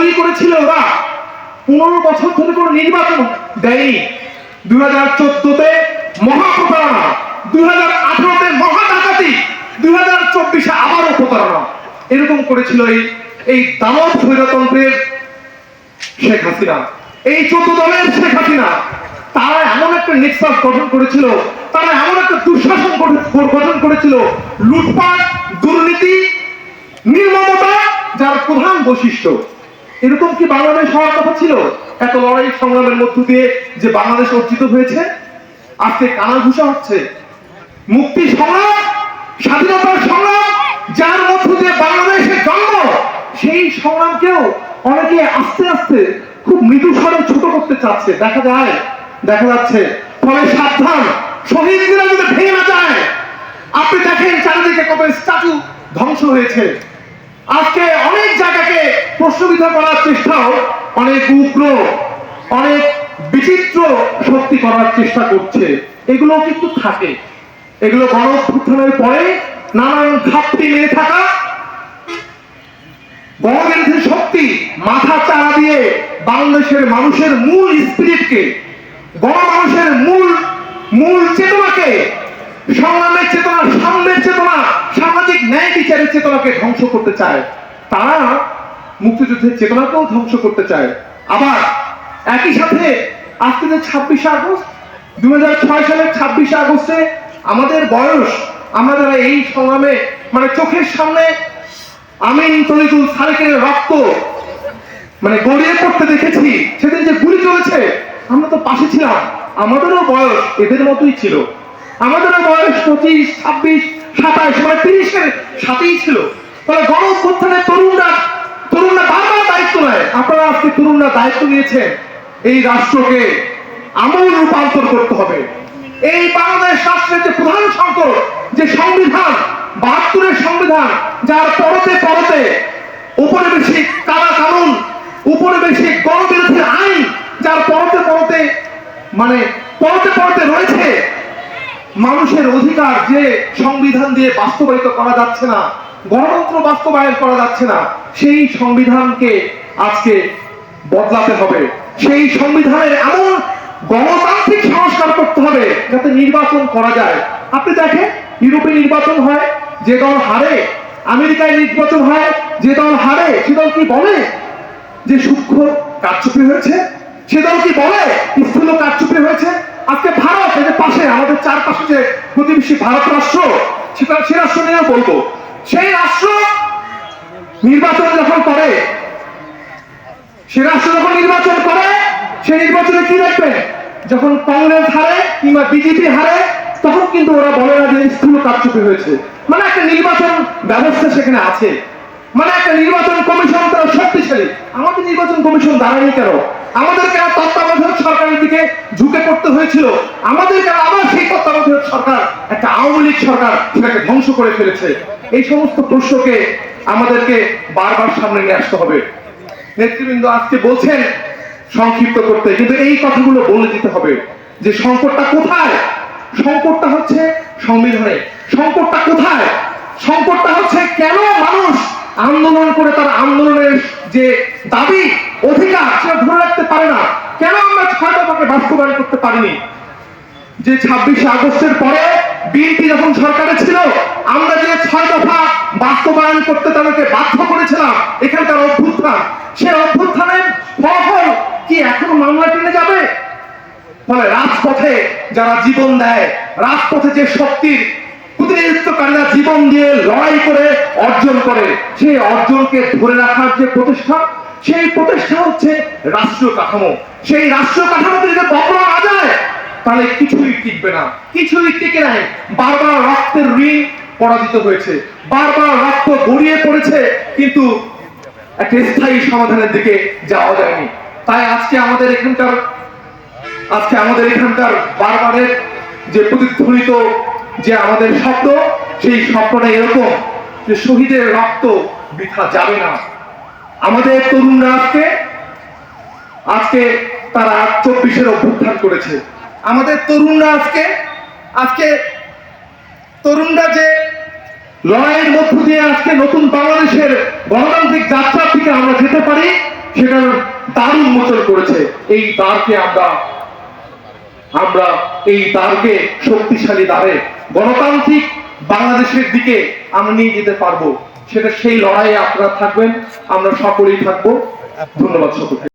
তৈরি করেছিল ওরা পনেরো বছর ধরে কোনো নির্বাচন দেয়নি। দুই হাজার চোদ্দতে মহাপ্রতারণা দুই হাজার আঠারোতে মহা ডাকাতি দুই হাজার চব্বিশে আবারও প্রতারণা। এরকম করেছিল এই এই দানব স্বৈরতন্ত্রের শেখ হাসিনা। এই চোদ্দ দলের শেখ হাসিনা, তারা এমন একটা নিঃশ্বাস গঠন করেছিল, তারা এমন একটা দুঃশাসন গঠন করেছিল, লুটপাট, দুর্নীতি, নির্মমতা, যার প্রধান বৈশিষ্ট্য। এরকম কি বাংলাদেশ হওয়ার কথা ছিল? এত লড়াই সংগ্রামের মধ্য দিয়ে যে বাংলাদেশ অর্জিত হয়েছে? আজকে কানাঘুষা হচ্ছে। মুক্তি সংগ্রাম, স্বাধীনতার সংগ্রাম, যার মধ্য দিয়ে বাংলাদেশের জন্ম, সেই সংগ্রামকেও অনেকে আস্তে আস্তে খুব মৃদু স্বরে ছোট করতে চাচ্ছে। দেখা যায়, দেখা যাচ্ছে, ফলে সাবধান শহীদরা যদি ভেঙে না যায়। আপনি দেখেন চারিদিকে কত স্ট্যাচু ধ্বংস হয়েছে। আজকে অনেক জায়গাকে প্রশ্নবিদ্ধ করার চেষ্টাও অনেক উগ্র, অনেক বিচিত্র শক্তি করার চেষ্টা করছে। এগুলো কিন্তু থাকে। এগুলো গণ পরে নানান ঘাপটি মেরে থাকা গণবিরোধী শক্তি মাথা চাড়া দিয়ে বাংলাদেশের মানুষের মূল স্পিরিটকে, গণমানুষের মূল মূল চেতনাকে সংগ্রামের চেতনা সাম্যের চেতনা, সামাজিক ন্যায় বিচারের চেতনাকে ধ্বংস করতে চায়। তারা মুক্তিযুদ্ধের চেতনাকেও ধ্বংস করতে চায়। আবার একই সাথে আজকে যে ছাব্বিশে আগস্ট, দুই হাজার ছয় সালের ছাব্বিশে আগস্টে আমাদের বয়স, আমরা যারা এই সংগ্রামে মানে চোখের সামনে আমিন তরিকুল সালেকের রক্ত মানে গড়িয়ে পড়তে দেখেছি, সেদিন যে গুলি চলেছে, আমরা তো পাশে ছিলাম। আমাদেরও বয়স এদের মতোই ছিল। আমাদেরও বয়স পঁচিশ, ছাব্বিশ সাতাইশ মানে তিরিশের সাথেই ছিল। ফলে গণ অভ্যুত্থানের তরুণরা তরুণরা বারবার দায়িত্ব নেয়। আপনারা আজকে তরুণরা দায়িত্ব নিয়েছেন। এই রাষ্ট্রকে আমূল রূপান্তর করতে হবে। এই বাংলাদেশ রাষ্ট্রের যে প্রধান সংকট, যে সংবিধান, বাহাত্তরের সংবিধান, যার পরতে পরতে উপনিবেশিক কারা কানুন উপনিবেশিক গণবিরোধী আইন, যার পরতে পরতে মানে পরতে পরতে রয়েছে মানুষের অধিকার যে সংবিধান দিয়ে বাস্তবায়িত করা যাচ্ছে না, গণতন্ত্র বাস্তবায়ন করা যাচ্ছে না, সেই সংবিধানকে আজকে বদলাতে হবে। সেই সংবিধানের এমন গণতান্ত্রিক সংস্কার করতে হবে যাতে নির্বাচন করা যায়। আপনি দেখেন, ইউরোপে নির্বাচন হয়, যে দল হারে, আমেরিকায় নির্বাচন হয়, যে দল হারে, সে দল কি বলে? যে সূক্ষ্ম কারচুপি হয়েছে সে দল কি বলে স্থূল কারচুপি হয়েছে? আজকে ভারত যে পাশে, আমাদের চারপাশে যে প্রতিবেশী ভারত রাষ্ট্র, সেটা সে রাষ্ট্র নিয়ে বলব। সেই রাষ্ট্র নির্বাচন যখন করে, সে রাষ্ট্র যখন নির্বাচন করে, সেই নির্বাচনে কি দেখবে? যখন কংগ্রেস হারে কিংবা বিজেপি হারে, তখন কিন্তু ওরা বলে না যে স্থূল কারচুপি হয়েছে। মানে একটা নির্বাচন ব্যবস্থা সেখানে আছে। মানে একটা নির্বাচন কমিশন তারা শক্তিশালী। আমাদের নির্বাচন কমিশন দাঁড়ায়নি কেন? আমাদের কেন তত্ত্বাবধায়ক সরকারের দিকে ঝুঁকে পড়তে হয়েছিল? আমাদের কেন আবার সেই তত্ত্বাবধায়ক সরকার, একটা আওয়ামী লীগ সরকার, সেটাকে ধ্বংস করে ফেলেছে? এই সমস্ত প্রশ্নকে আমাদেরকে বারবার সামনে নিয়ে আসতে হবে। নেতৃবৃন্দ আজকে বলছেন সংক্ষিপ্ত করতে, কিন্তু এই কথাগুলো বলে দিতে হবে যে সংকটটা কোথায়? সংকটটা হচ্ছে সংবিধানে। সংকটটা কোথায়? সংকটটা হচ্ছে কেন মানুষ আন্দোলন করে তার আন্দোলনের যে দাবি, অধিকার সেটা ধরে রাখতে পারে না। কেন আমরা ছয় দফাকে বাস্তবায়ন করতে পারিনি? যে ছাব্বিশে আগস্টের পরে বিএনপি যখন সরকারে ছিল, আমরা যে ছয় দফা বাস্তবায়ন করতে তাদেরকে বাধ্য করেছিলাম, এখানকার অভ্যুত্থান সে অভ্যুত্থানের ফলাফল কি এখনও মামলা টেনে যাবে? ফলে রাজপথে যারা জীবন দেয়, রাজপথে যে শক্তির প্রতিনিধিত্বকারীরা জীবন দিয়ে লড়াই করে অর্জন করে। সেই অর্জনকে ধরে রাখার যে প্রতিষ্ঠা, সেই প্রতিষ্ঠা হচ্ছে রাষ্ট্রীয় কাঠামো। সেই রাষ্ট্রীয় কাঠামোতে যদি বদলা না যায়, তাহলে কিছুই টিকবে না। কিছুই টিকে নাই। বারবার রক্তের ঋণ পরাজিত হয়েছে। বারবার রক্ত গড়িয়ে পড়েছে, কিন্তু একটা স্থায়ী সমাধানের দিকে যাওয়া যায়নি। তাই আজকে আমাদের এখানকার, আজকে আমাদের এখানকার বারবারের যে প্রতিধ্বনিত যে আমাদের শব্দ সেই স্বপ্নটা এরকম যে শহীদের রক্ত বৃথা যাবে না। আমাদের তরুণরা আজকে আজকে তারা চব্বিশের অভ্যুত্থান করেছে। আমাদের তরুণরা আজকে আজকে তরুণরা যে লড়াইয়ের মধ্য দিয়ে আজকে নতুন বাংলাদেশের গণতান্ত্রিক যাত্রার দিকে আমরা যেতে পারি, সেটার দ্বার উন্মোচন করেছে। এই দ্বারকে আমরা আমরা এই দ্বারকে শক্তিশালী দ্বারে, গণতান্ত্রিক বাংলাদেশের দিকে আমরা নিয়ে যেতে পারব। সেটা সেই লড়াইয়ে আপনারা থাকবেন, আমরা সকলেই থাকব। ধন্যবাদ সকলকে।